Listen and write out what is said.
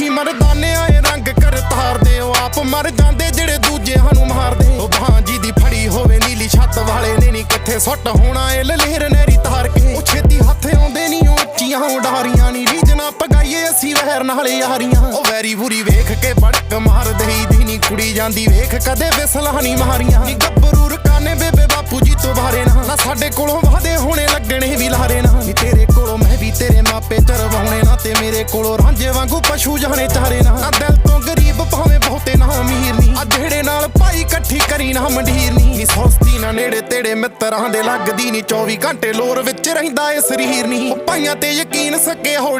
ਵੇਖੀ ਮਰਦਾਨੇ ਆਏ ਰੰਗ ਕਰ ਉਹ ਆਪ ਮਰ ਜਾਂਦੇ ਜਿਹੜੇ ਦੂਜਿਆਂ ਨੂੰ ਮਾਰਦੇ। ਉਹ ਭਾਂਜੀ ਦੀ ਫੜੀ ਹੋਵੇ ਨੀਲੀ ਛੱਤ ਵਾਲੇ ਨੇ ਨਹੀਂ ਕਿੱਥੇ ਸੁੱਟ ਹੋਣਾ ਇਹ ਲਲੇਰ ਨਹਿਰੀ ਤਾਰ ਕੇ। ਉਹ ਛੇਤੀ ਹੱਥ ਆਉਂਦੇ ਨਹੀਂ ਉੱਚੀਆਂ ਉਡਾਰੀਆਂ ਨਹੀਂ ਰੀਜਨਾ ਪਗਾਈਏ ਅਸੀਂ ਵਹਿਰ ਨਾਲ ਯਾਰੀਆਂ। ਉਹ ਵੈਰੀ ਬੁਰੀ ਵੇਖ ਕੇ ਬੜਕ ਮਾਰ ਦੇਈ ਦੀ ਨਹੀਂ ਕੁੜੀ ਜਾਂਦੀ ਵੇਖ ਕਦੇ ਵਿਸਲਾ ਨਹੀਂ ਮਾਰੀਆਂ। ਨੀ ਗੱਭਰੂ ਰਕਾਨੇ ਬੇਬੇ ਬਾਪੂ ਜੀ ਤੋਂ ਬਾਰੇ ਨਾ ਸਾਡੇ ਕੋਲੋਂ ਨਾ ਕੋਲੋਂ ਰਾਂਝੇ ਵਾਂਗੂ ਪਸ਼ੂ ਜਾਣੇ ਚਾਰੇ ਨਾ। ਨਾ ਦਿਲ ਤੋਂ ਗਰੀਬ ਭਾਵੇਂ ਬਹੁਤੇ ਨਾ ਅਮੀਰ ਨਹੀਂ ਆ ਜਿਹੜੇ ਨਾਲ ਭਾਈ ਇਕੱਠੀ ਕਰੀ ਨਾ ਮੰਡੀਰ ਨਹੀਂ ਨੀ ਨਾ ਨੇੜੇ ਤੇੜੇ ਮਿੱਤਰਾਂ ਦੇ ਲੱਗਦੀ ਨਹੀਂ 24 ਘੰਟੇ ਲੋਰ ਵਿੱਚ ਰਹਿੰਦਾ ਏ ਸਰੀਰ ਨਹੀਂ ਉਹ ਭਾਈਆਂ ਤੇ ਯਕੀਨ ਸਕੇ ਹੋ